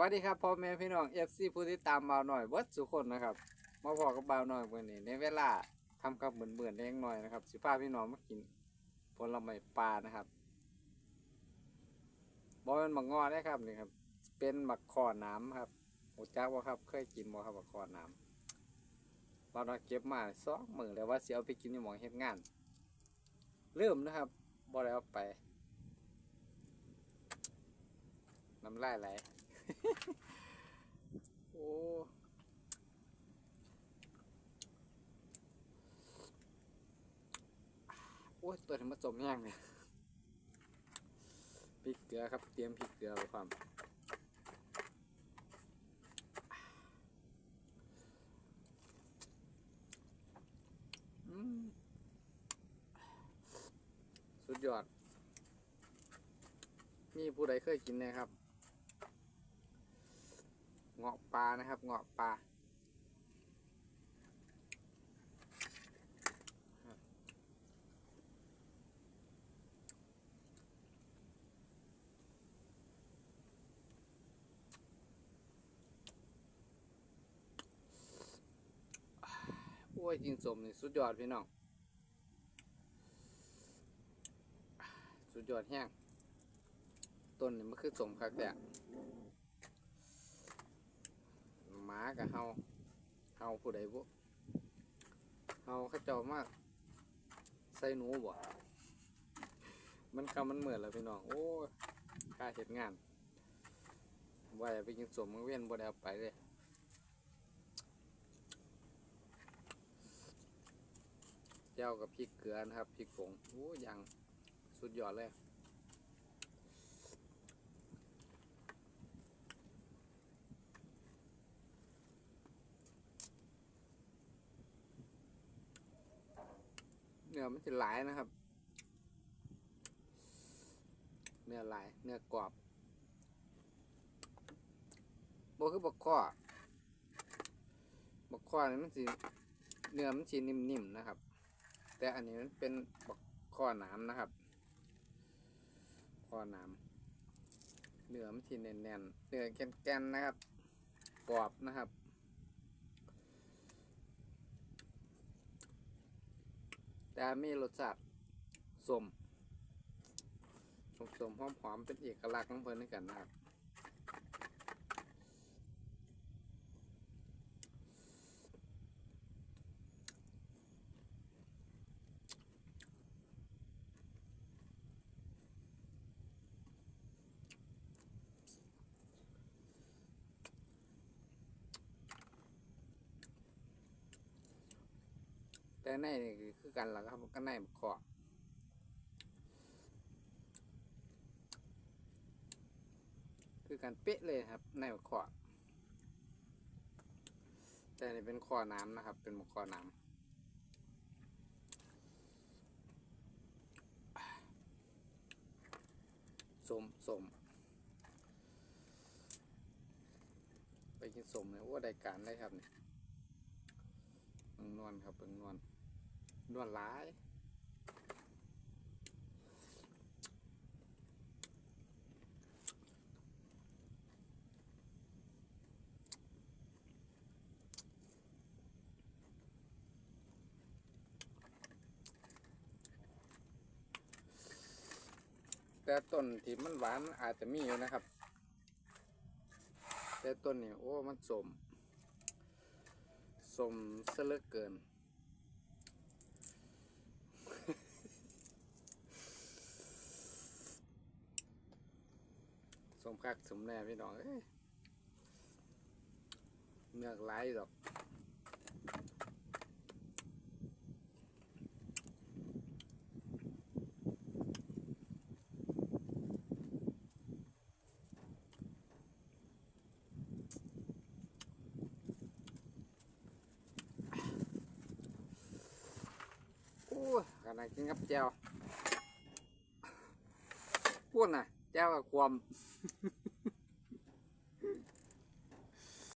วัสดีครับพ่อแม่พี่น้องเอฟซีผู้ที่ตามบ่าวหน่อยเบิดสุกคนนะครับมาพอกับบ่าวหน่อยเมื่อนี้ในเวลาคำกับเหมือนเบื่อนๆเล็กน้อยนะครับสิพาพี่น้องมากินผลไม้ปลานะครับบอเป็นหมักงอได้ครับนี่ครับ เป็นหมักคอน้ำครับโอ้จ้าว่าครับ เคยกินบ่ครับหมักคอน้ำบ่าวหน่อยเก็บมาสองมือแล้วว่าเสียเอาไปกินในหมองเฮ็ดงาน เริ่มนะครับบ่ได้เอาไปน้ำลายไหล โอ้โอ้ยตัวนี้มาจมแห้งเนี่ยพริกเกลือครับ เตรียมพริกเกลือไว้ความอืมสุดยอด มีผู้ใดเคยกินนะครับ เงาะปลานะครับ เงาะปลาโอ้ยกินสมนี่สุดยอดพี่น้อง สุดยอดแห้ง ต้นนี่มันคือสมคักแต่ห มากับเฮาเฮาผู้ใดบุเฮาเขาเจ้ามากใส่หนูบ่มันคำมันเหมือนแล้วพี่น้อง โอ้ยค่าเห็ดงานว่าไปกินสมมังเวียนบ่ได้เอาไปเลยเจ้ากับพริกเกลือนะครับพริกผงโอ้ยังสุดยอดเลย นื้อมันจะหลายนะครับ เนื้อหลาย เนื้อกรอบโบคือบกข้อบกข้อนี่มันสีเนื้อมันสีนิ่มๆนะครับ แต่อันนี้มันเป็นบกข้อหนามนะครับ ข้อหนามเนื้อมันสีแน่นๆเนื้อแก่นๆนะครับกรอบนะครับ แต่มีรสชาติสมสมสมหอมหอมๆเป็นเอกลักษณ์ของเพิ่นด้วยกันนะครับ แต่ในนี่คือกันล่ะครับก็ในบักขอคือกันเป๊ะเลยครับในบักขอแต่นี่เป็นขอน้ำนะครับ เป็นบักขอน้ำสมสมไปกินสมเลยว่าได้การได้ครับเนี่ยเบิ่งนวลครับเบิ่งนวล นวดหลายแต่ต้นที่มันหวานมันอาจจะมีอยู่นะครับ แต่ต้นนี้โอ้ มันสมสมซะเหลือเกิน สมคักสมแน่พี่น้องเอ้ยเนื้อไหลดอกโอ้ยขนาดกินกับแจวพูดนะ แจวกับความ